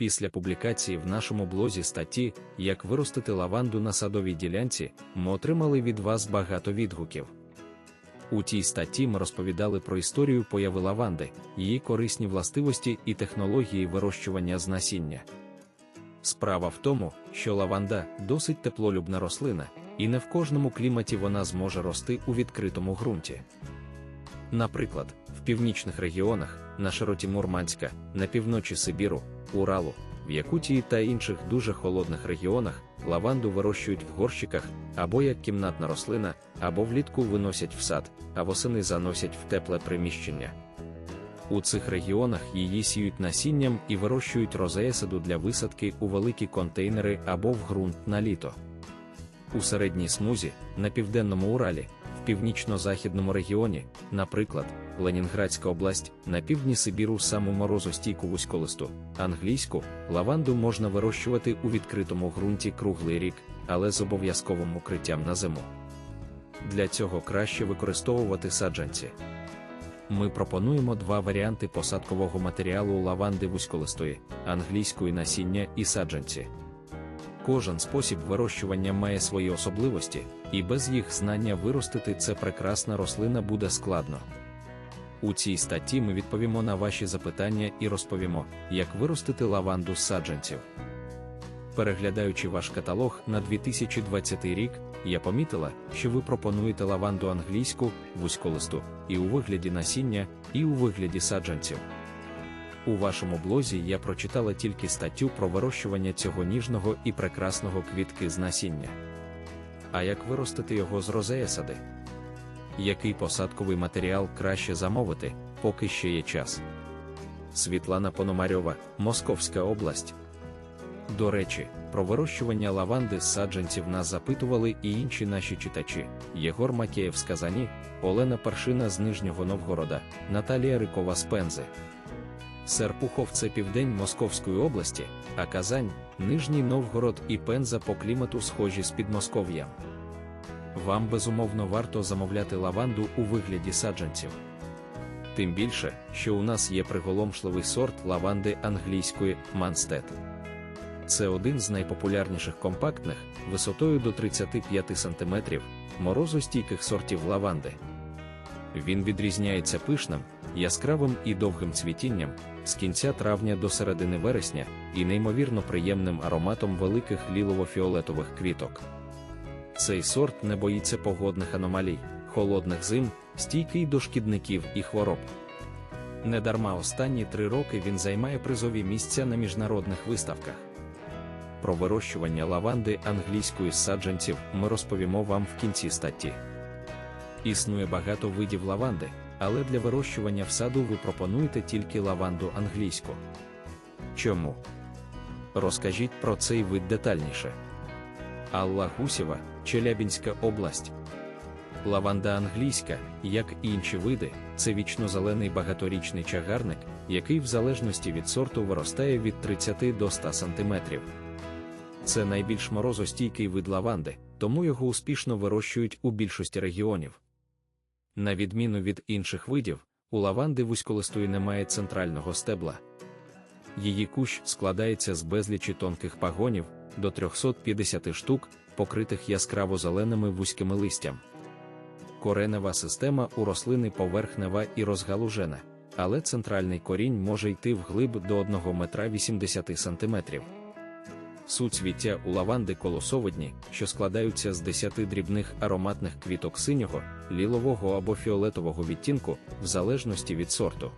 Після публікації в нашому блозі статті Як виростити лаванду на садовій ділянці, ми отримали від вас багато відгуків. У тій статті ми розповідали про історію появи лаванди, її корисні властивості і технології вирощування з насіння. Справа в тому, що лаванда досить теплолюбна рослина, і не в кожному кліматі вона зможе рости у відкритому ґрунті. Наприклад, в північних регіонах на широті Мурманська, на півночі Сибіру, Уралу, в Якутії та інших дуже холодних регіонах лаванду вирощують в горщиках або як кімнатна рослина, або влітку виносять в сад, а восени заносять в тепле приміщення. У цих регіонах її сіють насінням і вирощують розеясаду для висадки у великі контейнери або в ґрунт на літо. У середній смузі, на південному Уралі, в північно-західному регіоні, наприклад, Ленінградська область, на півдні Сибіру саму морозостійку вузьколисту, англійську, лаванду можна вирощувати у відкритому ґрунті круглий рік, але з обов'язковим укриттям на зиму. Для цього краще використовувати саджанці. Ми пропонуємо два варіанти посадкового матеріалу лаванди вузьколистої, англійської насіння і саджанці. Кожен спосіб вирощування має свої особливості, і без їх знання виростити це прекрасна рослина буде складно. У цій статті ми відповімо на ваші запитання і розповімо, як виростити лаванду з саджанців. Переглядаючи ваш каталог на 2020 рік, я помітила, що ви пропонуєте лаванду англійську, вузьколисту, і у вигляді насіння, і у вигляді саджанців. У вашому блозі я прочитала тільки статтю про вирощування цього ніжного і прекрасного квітки з насіння. А як виростити його з розеясади? Який посадковий матеріал краще замовити, поки ще є час? Світлана Пономарьова, Московська область. До речі, про вирощування лаванди з саджанців нас запитували і інші наші читачі: Єгор Макеєв з Казані, Олена Паршина з Нижнього Новгорода, Наталія Рикова з Пензи. Серпухов це південь Московської області, а Казань, Нижній Новгород і Пенза по клімату схожі з Підмосков'ям. Вам безумовно варто замовляти лаванду у вигляді саджанців. Тим більше, що у нас є приголомшливий сорт лаванди англійської Манстед. Це один з найпопулярніших компактних, висотою до 35 см, морозостійких сортів лаванди. Він відрізняється пишним, яскравим і довгим цвітінням з кінця травня до середини вересня і неймовірно приємним ароматом великих лілово-фіолетових квіток. Цей сорт не боїться погодних аномалій, холодних зим, стійкий до шкідників і хвороб. Недарма останні три роки він займає призові місця на міжнародних виставках. Про вирощування лаванди англійської саджанців ми розповімо вам в кінці статті. Існує багато видів лаванди, але для вирощування в саду ви пропонуєте тільки лаванду англійську. Чому? Розкажіть про цей вид детальніше. Алла Гусєва, Челябінська область. Лаванда англійська, як і інші види, це вічнозелений багаторічний чагарник, який в залежності від сорту виростає від 30 до 100 см. Це найбільш морозостійкий вид лаванди, тому його успішно вирощують у більшості регіонів. На відміну від інших видів, у лаванди вузьколистої немає центрального стебла. Її кущ складається з безлічі тонких пагонів до 350 штук, покритих яскраво зеленими вузькими листям. Коренева система у рослини поверхнева і розгалужена, але центральний корінь може йти вглиб до 1 метра 80 см. Суцвіття у лаванди колосовидні, що складаються з 10 дрібних ароматних квіток синього, лілового або фіолетового відтінку, в залежності від сорту.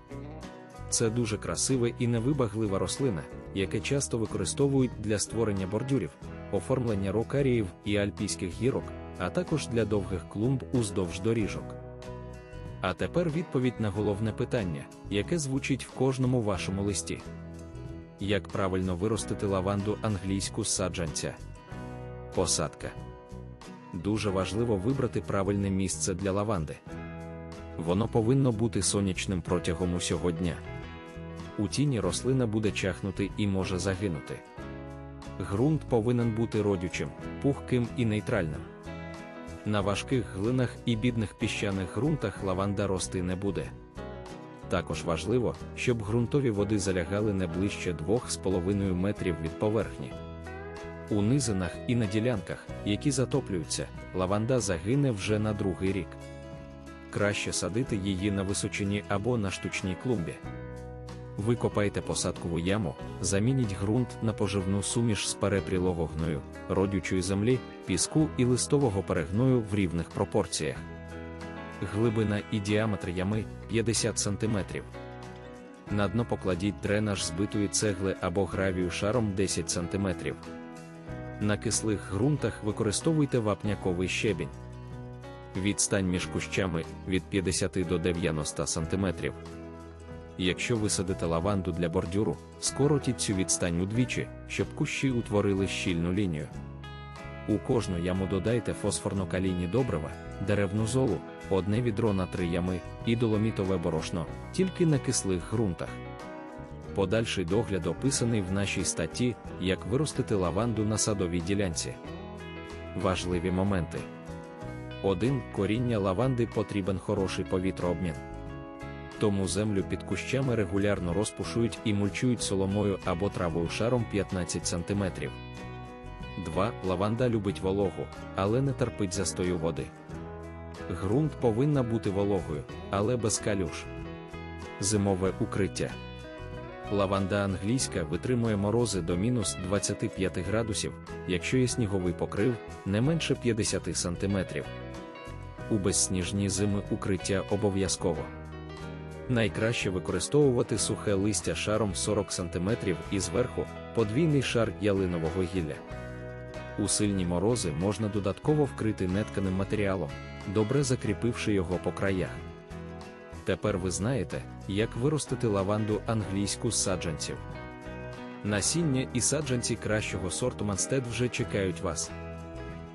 Це дуже красива і невибаглива рослина, яке часто використовують для створення бордюрів, оформлення рокаріїв і альпійських гірок, а також для довгих клумб уздовж доріжок. А тепер відповідь на головне питання, яке звучить в кожному вашому листі. Як правильно виростити лаванду англійську саджанця? Посадка. Дуже важливо вибрати правильне місце для лаванди. Воно повинно бути сонячним протягом усього дня. У тіні рослина буде чахнути і може загинути. Грунт повинен бути родючим, пухким і нейтральним. На важких глинах і бідних піщаних ґрунтах лаванда рости не буде. Також важливо, щоб ґрунтові води залягали не ближче 2,5 метрів від поверхні. У низинах і на ділянках, які затоплюються, лаванда загине вже на другий рік. Краще садити її на височині або на штучній клумбі. Викопайте посадкову яму, замініть ґрунт на поживну суміш з перепрілого гною, родючої землі, піску і листового перегною в рівних пропорціях. Глибина і діаметр ями 50 см. На дно покладіть дренаж збитої цегли або гравію шаром 10 см. На кислих ґрунтах використовуйте вапняковий щебінь. Відстань між кущами від 50 до 90 см. Якщо висадите лаванду для бордюру, скоротіть цю відстань удвічі, щоб кущі утворили щільну лінію. У кожну яму додайте фосфорно-калійні добрива, деревну золу, одне відро на три ями і доломітове борошно, тільки на кислих ґрунтах. Подальший догляд описаний в нашій статті, як виростити лаванду на садовій ділянці. Важливі моменти. 1. Коріння лаванди потрібен хороший повітрообмін. Тому землю під кущами регулярно розпушують і мульчують соломою або травою шаром 15 см. 2. Лаванда любить вологу, але не терпить застою води. Ґрунт повинна бути вологою, але без калюш. Зимове укриття. Лаванда англійська витримує морози до мінус 25 градусів, якщо є сніговий покрив не менше 50 см. У безсніжні зими укриття обов'язково. Найкраще використовувати сухе листя шаром 40 см і зверху подвійний шар ялинового гілля. У сильні морози можна додатково вкрити нетканим матеріалом, добре закріпивши його по краях. Тепер ви знаєте, як виростити лаванду англійську з саджанців. Насіння і саджанці кращого сорту Манстед вже чекають вас.